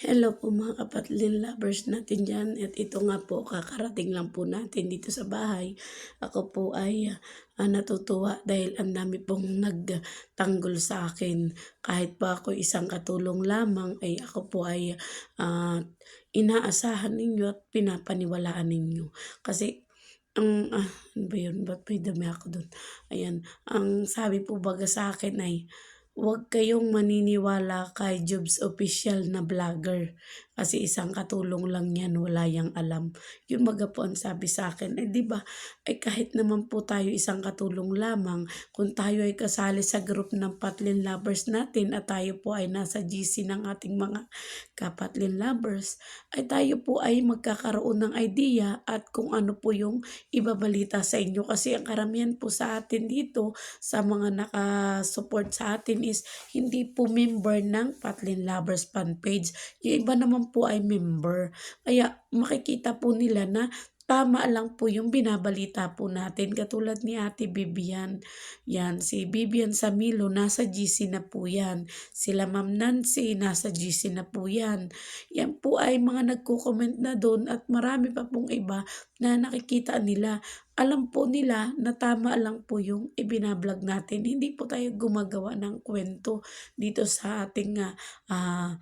Hello po mga kapatlin lovers natin dyan. At ito nga po, kakarating lang po natin dito sa bahay. Ako po ay ah, natutuwa dahil ang dami pong nagtanggol sa akin. Kahit pa ako isang katulong lamang, ay ako po ay ah, inaasahan ninyo at pinapaniwalaan ninyo. Kasi ang ah, ano ba yun? Ba't may dami ako dun? Ayan. Ang sabi po baga sa akin ay Huwag kayong maniniwala kay Jobs official na vlogger kasi isang katulong lang yan, wala yang alam. Yung baga po ang sabi sa akin, eh di ba, ay kahit naman po tayo isang katulong lamang, kung tayo ay kasali sa group ng Patlin Lovers natin at tayo po ay nasa GC ng ating mga kapatlin lovers, ay tayo po ay magkakaroon ng idea at kung ano po yung ibabalita sa inyo kasi ang karamihan po sa atin dito sa mga naka-support sa atin is hindi po member ng Patlin Lovers fan page. Yung iba naman po ay member. Kaya makikita po nila na tama lang po yung binabalita po natin. Katulad ni Ate Bibian. Yan, si Bibian Samilo, nasa GC na po yan. Sila Ma'am Nancy, nasa GC na po yan. Yan po ay mga nagko-comment na doon at marami pa pong iba na nakikita nila. Alam po nila na tama lang po yung ibinablog natin. Hindi po tayo gumagawa ng kwento dito sa ating uh,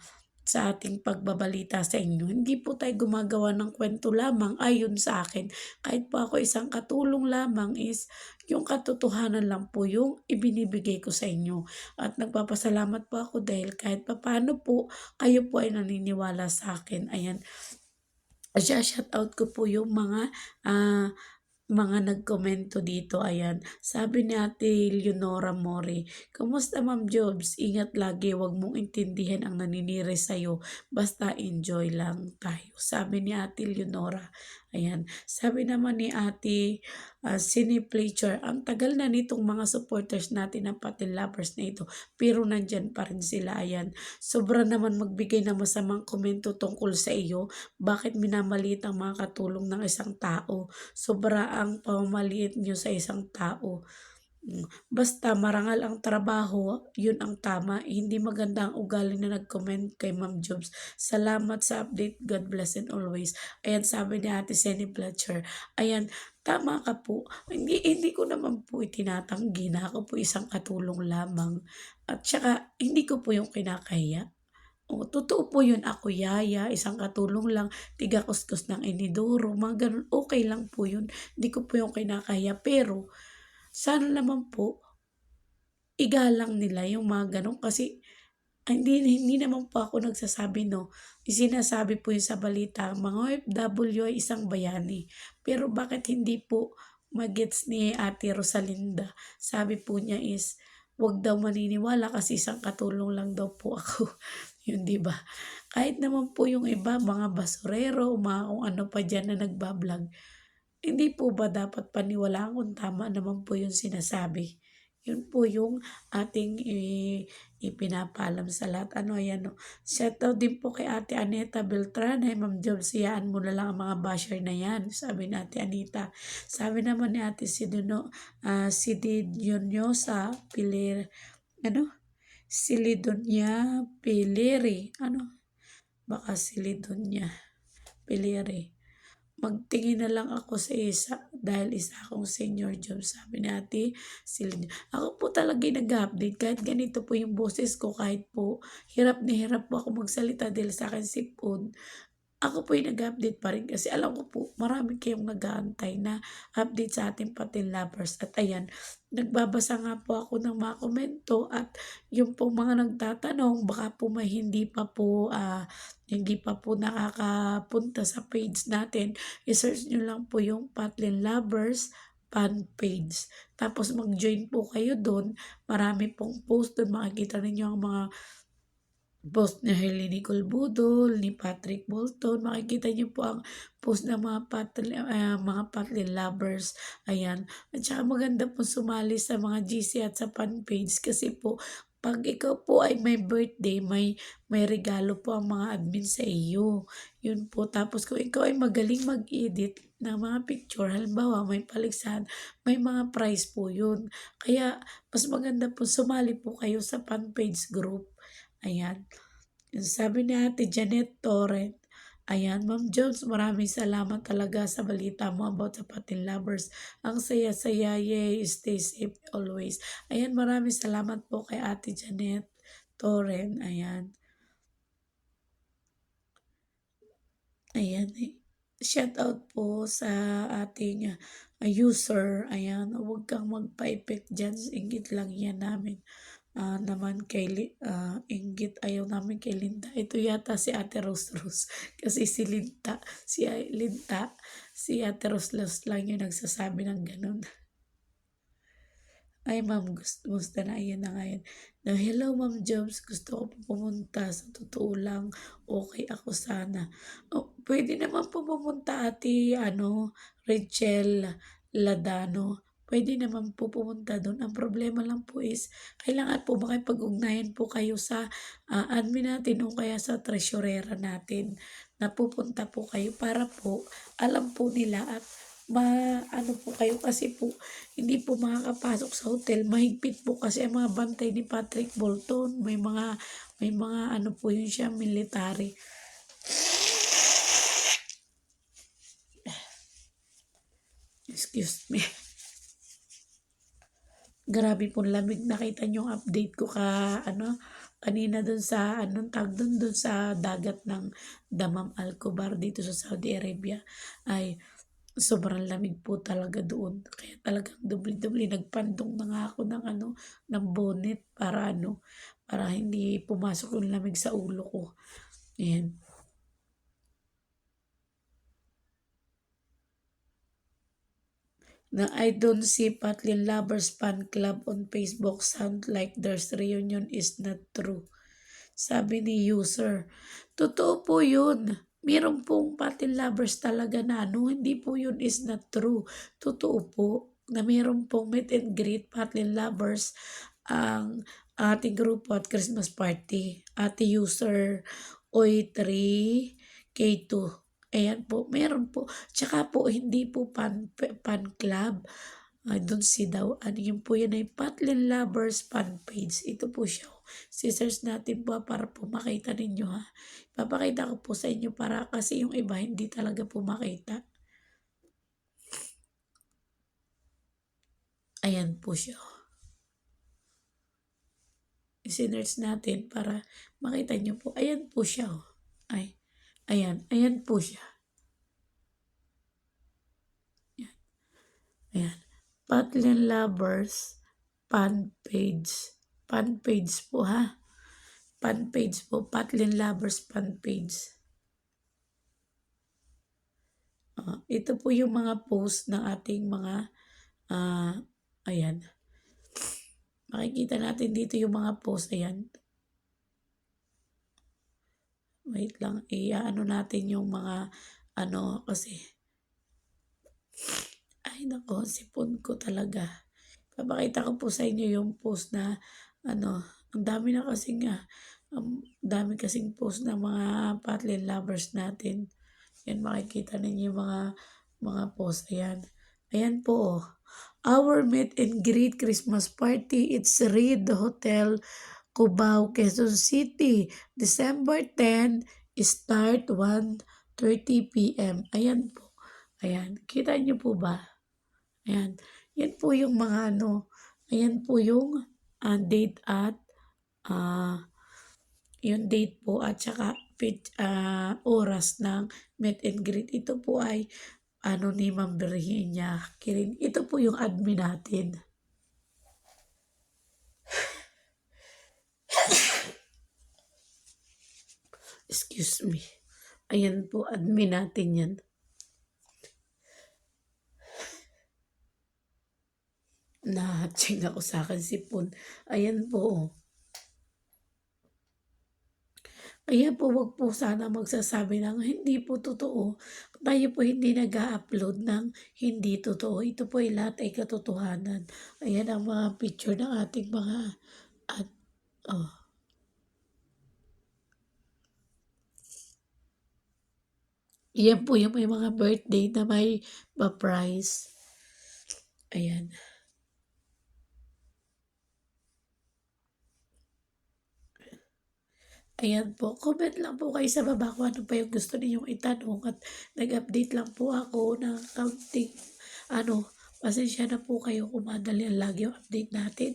sa ating pagbabalita sa inyo. Hindi po tayo gumagawa ng kwento lamang ayon sa akin. Kahit po ako isang katulong lamang is yung katotohanan lang po yung ibinibigay ko sa inyo. At nagpapasalamat po ako dahil kahit papano po kayo po ay naniniwala sa akin. Ayan. Siya, shout out ko po yung mga uh, mga nagkomento dito. Ayan. Sabi ni Ate Leonora Mori, Kumusta Ma'am Jobs? Ingat lagi. Huwag mong intindihan ang naninire sa'yo. Basta enjoy lang tayo. Sabi ni Ate Leonora. Ayan. Sabi naman ni Ate uh, Cineplature, ang tagal na nitong mga supporters natin ng Patin Lovers na ito. Pero nandyan pa rin sila. Ayan. Sobra naman magbigay ng masamang komento tungkol sa iyo. Bakit minamalit ang mga katulong ng isang tao? Sobra ang pamamaliit nyo sa isang tao. Basta marangal ang trabaho, yun ang tama. Hindi maganda ang ugali na nag-comment kay Ma'am Jobs. Salamat sa update. God bless and always. Ayan, sabi ni Ate Senny Fletcher. Ayan, tama ka po. Hindi, hindi ko naman po itinatanggi na ako po isang katulong lamang. At saka, hindi ko po yung kinakaya. O, totoo po yun. Ako yaya, isang katulong lang, tiga kuskus ng inidoro, mga ganun. Okay lang po yun. Hindi ko po yung kinakaya. Pero, sana naman po, igalang nila yung mga ganun kasi hindi, hindi naman po ako nagsasabi no. Isinasabi po yung sa balita, mga OFW ay isang bayani. Pero bakit hindi po magets ni Ate Rosalinda? Sabi po niya is, wag daw maniniwala kasi isang katulong lang daw po ako. Yun, di ba? Kahit naman po yung iba, mga basurero, mga kung ano pa dyan na nagbablog, hindi po ba dapat paniwalaan kung tama naman po yung sinasabi? Yun po yung ating ipinapalam sa lahat. Ano, yan no. Shout out din po kay Ate Aneta Beltran. Ay, Ma'am Job, siyaan mo na lang ang mga basher na yan. Sabi ni Ate Anita. Sabi naman ni Ate Sidono, uh, Sididionyo sa Pilir, ano? Silidonia Pileri. Ano? Baka Silidonia Pileri magtingin na lang ako sa isa dahil isa akong senior job sabi ni ate Celine. Ako po talaga nag-update kahit ganito po yung boses ko kahit po hirap na hirap po ako magsalita dahil sa akin sipon ako po yung nag-update pa rin kasi alam ko po marami kayong nag-aantay na update sa ating patin lovers. At ayan, nagbabasa nga po ako ng mga komento at yung po mga nagtatanong baka po may hindi pa po uh, hindi pa po nakakapunta sa page natin. I-search nyo lang po yung Patlin Lovers fan page. Tapos mag-join po kayo doon. Marami pong post doon. Makikita ninyo ang mga post ni Hailey Nicole Budol, ni Patrick Bolton. Makikita niyo po ang post ng mga patli, uh, mga patli lovers. Ayan. At saka maganda po sumali sa mga GC at sa fan page kasi po pag ikaw po ay may birthday, may may regalo po ang mga admin sa iyo. Yun po. Tapos kung ikaw ay magaling mag-edit ng mga picture, halimbawa may paligsahan, may mga prize po yun. Kaya mas maganda po sumali po kayo sa fan page group Ayan. Sabi ni Ate Janet Torrent, Ayan, Ma'am Jones, maraming salamat talaga sa balita mo about sa Patin Lovers. Ang saya-saya, yay, stay safe always. Ayan, maraming salamat po kay Ate Janet Torrent. Ayan. Ayan, eh. shout out po sa ating user. Ayan, huwag kang magpa-effect dyan. Ingit lang yan namin. Ah, naman kay ah, inggit ayaw namin kay Linda. Ito yata si Ate Rose Rose. Kasi si Linda, si Linda, si Ate Rose Rose lang yung nagsasabi ng ganun. Ay, ma'am, gusto, gusto na, ayan na ngayon. Na, hello, ma'am Jobs, gusto ko pumunta. Sa totoo lang, okay ako sana. Oh, pwede naman po pumunta, ate, ano, Rachel Ladano. Pwede naman po pumunta doon. Ang problema lang po is, kailangan po makipag-ugnayan po kayo sa ah, admin natin o kaya sa treasurera natin. Na pupunta po kayo para po alam po nila at ma ano po kayo kasi po hindi po makakapasok sa hotel. Mahigpit po kasi ang mga bantay ni Patrick Bolton. May mga may mga ano po yun siya military. Excuse me grabe po lamig nakita niyo yung update ko ka ano kanina dun sa anong tag dun dun sa dagat ng Damam Al Khobar dito sa Saudi Arabia ay sobrang lamig po talaga doon. Kaya talagang dubli-dubli nagpandong na nga ako ng ano, ng bonnet para ano, para hindi pumasok yung lamig sa ulo ko. Ayan. Na I don't see Patlin Lovers Fan Club on Facebook sound like there's reunion is not true. Sabi ni user, totoo po yun. Meron pong Patlin Lovers talaga na ano, hindi po yun is not true. Totoo po na meron pong meet and greet Patlin Lovers ang ating grupo at Christmas party. Ate user OY3 K2. Ayan po, meron po. Tsaka po, hindi po pan, pan club. I don't see daw. Ano yun po yan ay Patlin Lovers fan page. Ito po siya. Sisters natin po para po makita ninyo ha. Papakita ko po sa inyo para kasi yung iba hindi talaga po makita. Ayan po siya. Sinners natin para makita nyo po. Ayan po siya. oh. Ay, ayan. Ayan po siya. Ayan. Ayan. Patlin Lovers fan page. Fan page po ha. Fan page po. Patlin Lovers fan page. Ah, ito po yung mga post ng ating mga ah, ayan. Makikita natin dito yung mga post. Ayan. Wait lang. I-ano natin yung mga ano kasi. Ay nako, sipon ko talaga. Papakita ko po sa inyo yung post na ano, ang dami na kasing nga, ang dami kasing post ng mga Patlin lovers natin. Yan makikita ninyo yung mga mga post. Ayan. Ayan po. oh. Our meet and greet Christmas party. It's Reed Hotel, Cubao, Quezon City. December 10, start 1.30 p.m. Ayan po. Ayan. Kita niyo po ba? Ayan. Yan po yung mga ano. Ayan po yung ah, date at ah yung date po at saka ah, oras ng meet and greet. Ito po ay ano ni Ma'am Virginia Kirin. Ito po yung admin natin. Excuse me. Ayan po, admin natin yan. Nahatsing ako sa akin sipon. Ayan po. oh. Kaya po wag po sana magsasabi ng hindi po totoo. Tayo po hindi nag upload ng hindi totoo. Ito po ay lahat ay katotohanan. Ayan ang mga picture ng ating mga at oh. Yan po yung may mga birthday na may pa-prize. Ayan. Ayan po, comment lang po kayo sa baba kung ano pa yung gusto ninyong itanong at nag-update lang po ako ng counting ano, pasensya na po kayo kung madali lagi yung update natin.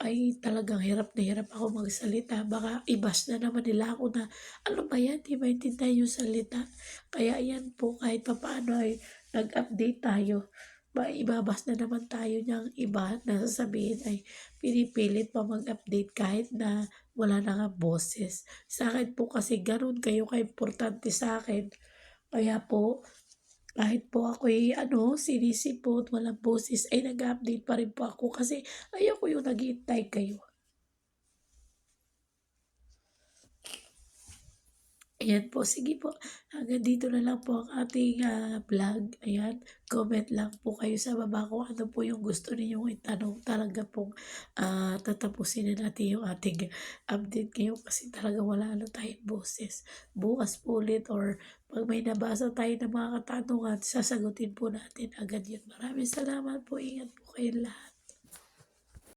Ay talagang hirap na hirap ako magsalita. Baka ibas na naman nila ako na ano ba yan, di maintindihan yung salita. Kaya ayan po, kahit papaano ay nag-update tayo. Maibabas na naman tayo niyang iba na sasabihin ay pinipilit pa mag-update kahit na wala na nga boses. Sa akin po kasi ganun kayo ka-importante sa akin. Kaya po, kahit po ako'y ano, sinisipot, walang boses, ay nag-update pa rin po ako kasi ayoko yung naghihintay kayo. Ayan po, sige po. Hanggang dito na lang po ang ating ah, vlog. Ayan, comment lang po kayo sa baba kung ano po yung gusto ninyong itanong. Talaga pong ah, tatapusin na natin yung ating update ngayon kasi talaga wala na tayong boses. Bukas po ulit or pag may nabasa tayo ng mga katanungan, sasagutin po natin agad yun. Maraming salamat po. Ingat po kayo lahat.